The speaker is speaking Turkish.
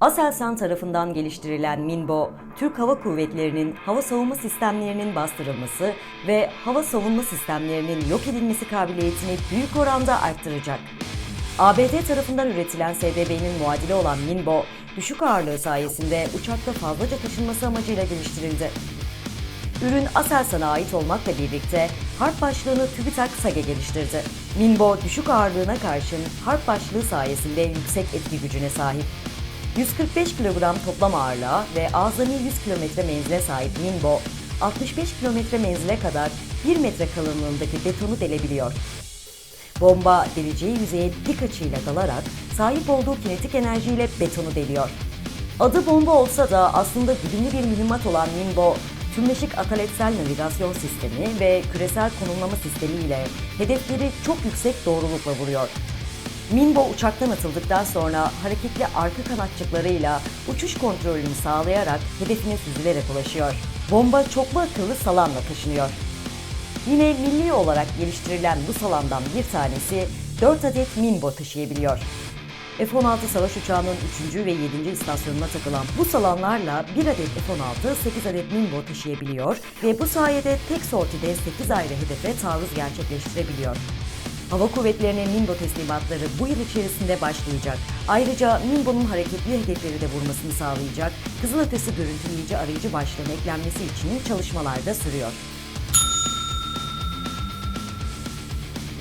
Aselsan tarafından geliştirilen Minbo, Türk Hava Kuvvetleri'nin hava savunma sistemlerinin bastırılması ve hava savunma sistemlerinin yok edilmesi kabiliyetini büyük oranda arttıracak. ABD tarafından üretilen SDB'nin muadili olan Minbo, düşük ağırlığı sayesinde uçakta fazlaca taşınması amacıyla geliştirildi. Ürün Aselsan'a ait olmakla birlikte harp başlığını TÜBİTAK SAGE geliştirdi. Minbo düşük ağırlığına karşın harp başlığı sayesinde yüksek etki gücüne sahip. 145 kilogram toplam ağırlığa ve azami 100 kilometre menzile sahip Minbo, 65 kilometre menzile kadar 1 metre kalınlığındaki betonu delebiliyor. Bomba deleceği yüzeye dik açıyla dalarak sahip olduğu kinetik enerjiyle betonu deliyor. Adı bomba olsa da aslında güdümlü bir mühimmat olan Minbo, tümleşik ataletsel navigasyon sistemi ve küresel konumlama sistemi ile hedefleri çok yüksek doğrulukla vuruyor. Minbo uçaktan atıldıktan sonra hareketli arka kanatçıklarıyla uçuş kontrolünü sağlayarak hedefine süzülerek ulaşıyor. Bomba çoklu akıllı salanla taşınıyor. Yine milli olarak geliştirilen bu salandan bir tanesi 4 adet Minbo taşıyabiliyor. F-16 savaş uçağının 3. ve 7. istasyonuna takılan bu salanlarla 1 adet F-16, 8 adet Minbo taşıyabiliyor ve bu sayede tek sortide 8 ayrı hedefe taarruz gerçekleştirebiliyor. Hava Kuvvetleri'nin Minbo teslimatları bu yıl içerisinde başlayacak. Ayrıca Minbo'nun hareketli hedefleri de vurmasını sağlayacak, kızılötesi görüntüleyici arayıcı başlığın eklenmesi için çalışmalar da sürüyor.